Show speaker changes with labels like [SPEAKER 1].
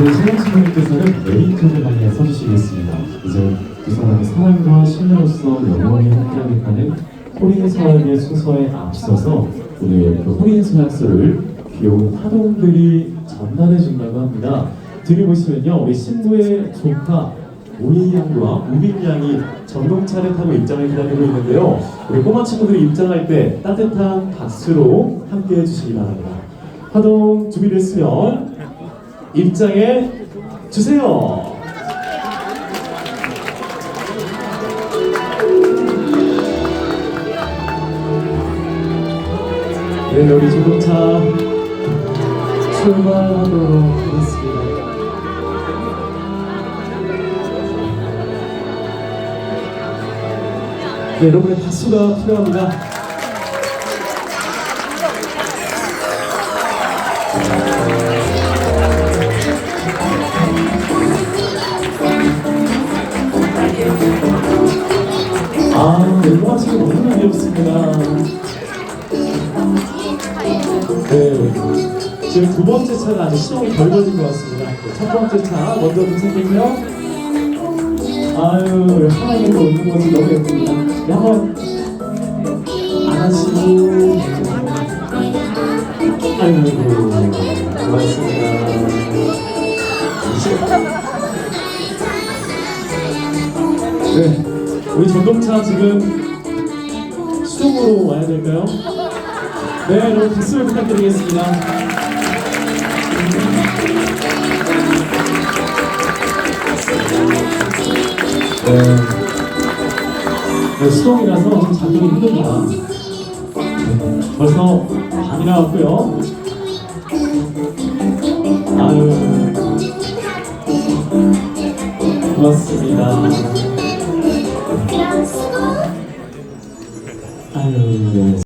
[SPEAKER 1] 이제 신랑신부님께서는 메리트를 향해 서주시겠습니다. 이제 두 사람의 사랑과 신뢰로서 영원히 함께하겠다는 호린 서약의 순서에 앞서서 오늘 그 호린 서약서를 귀여운 하동들이 전달해 준다고 합니다. 뒤를 보시면요, 우리 신부의 조카 오이 양과 우빈 양이 전동차를 타고 입장을 기다리고 있는데요. 우리 꼬마 친구들이 입장할 때 따뜻한 박수로 함께 해 주시기 바랍니다. 하동 준비됐으면 입장해 주세요. 네, 우리 자동차 출발하도록 하겠습니다. 네, 여러분의 박수가 필요합니다. 아, 네, 고맙습니다. 너무나 귀엽습니다. 네. 지금 두 번째 차가 아직 시동이 덜 걸린 것 같습니다. 네, 첫 번째 차 먼저 도착했고요. 아유, 하나님 또 웃는 모습 너무 예쁩니다. 네, 한번 안아주시고. 아이고, 고맙습니다. 네, 우리 전동차 지금 수동으로 와야 될까요? 네, 여러분 박수를 부탁드리겠습니다. 네, 네 수동이라서 좀 잡기 힘듭니다. 네, 벌써 반이 나 왔고요. 아유, 고맙습니다. 아유, 네.